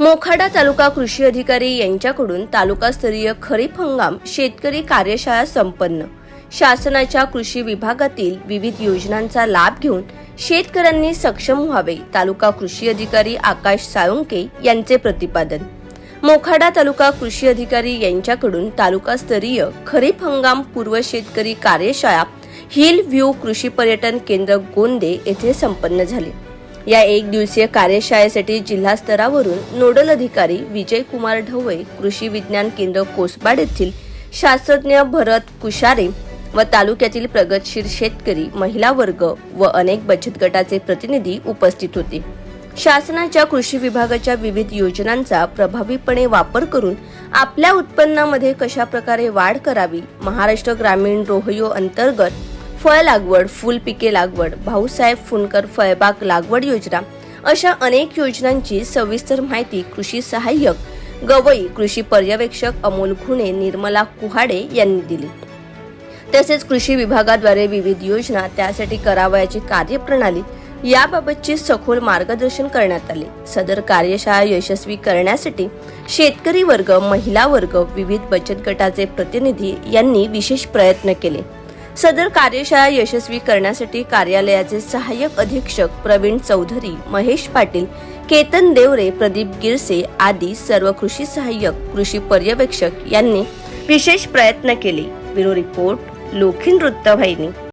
मोखाडा तालुका कृषी अधिकारी यांच्याकडून तालुकास्तरीय खरीप हंगाम शेतकरी कार्यशाळा संपन्न. शासनाच्या कृषी विभागातील विविध योजनांचा लाभ घेऊन शेतकऱ्यांनी सक्षम व्हावे तालुका कृषी अधिकारी आकाश साळुंके यांचे प्रतिपादन. मोखाडा तालुका कृषी अधिकारी यांच्याकडून तालुकास्तरीय खरीप हंगाम पूर्व शेतकरी कार्यशाळा हिल व्ह्यू कृषी पर्यटन केंद्र गोंदे येथे संपन्न झाली. या एक दिवसीय कार्यशाळेसाठी जिल्हा स्तरावरून नोडल अधिकारी विजय कुमार ढवळे कृषी विज्ञान केंद्र कोसबाड येथील शास्त्रज्ञ भरत कुशारे व तालुक्यातील प्रगतशील शेतकरी महिला वर्ग व अनेक बचत गटाचे प्रतिनिधी उपस्थित होते. शासनाच्या कृषी विभागाच्या विविध योजनांचा प्रभावीपणे वापर करून आपल्या उत्पन्नामध्ये कशा प्रकारे वाढ करावी महाराष्ट्र ग्रामीण रोहयो अंतर्गत फळ लागवड फुल पिके लागवड भाऊसाहेब फुनकर फळबाग लागवड योजना अशा अनेक योजनांची सविस्तर माहिती कृषी सहाय्यक गवई कृषी पर्यवेक्षक अमोल खुणे निर्मला कुहाडे यांनी दिली. तसेच कृषी विभागाद्वारे विविध योजना त्यासाठी करावयाची कार्यप्रणाली याबाबतचे सखोल मार्गदर्शन करण्यात आले. सदर कार्यशाळा यशस्वी करण्यासाठी शेतकरी वर्ग महिला वर्ग विविध बचत गटाचे प्रतिनिधी यांनी विशेष प्रयत्न केले. सदर कार्यशाळा यशस्वी करण्यासाठी कार्यालयाचे सहाय्यक अधीक्षक प्रवीण चौधरी महेश पाटील केतन देवरे प्रदीप गिरसे आदी सर्व कृषी सहाय्यक कृषी पर्यवेक्षक यांनी विशेष प्रयत्न केले. ब्युरो रिपोर्ट लोखीन वृत्तवाहिनी.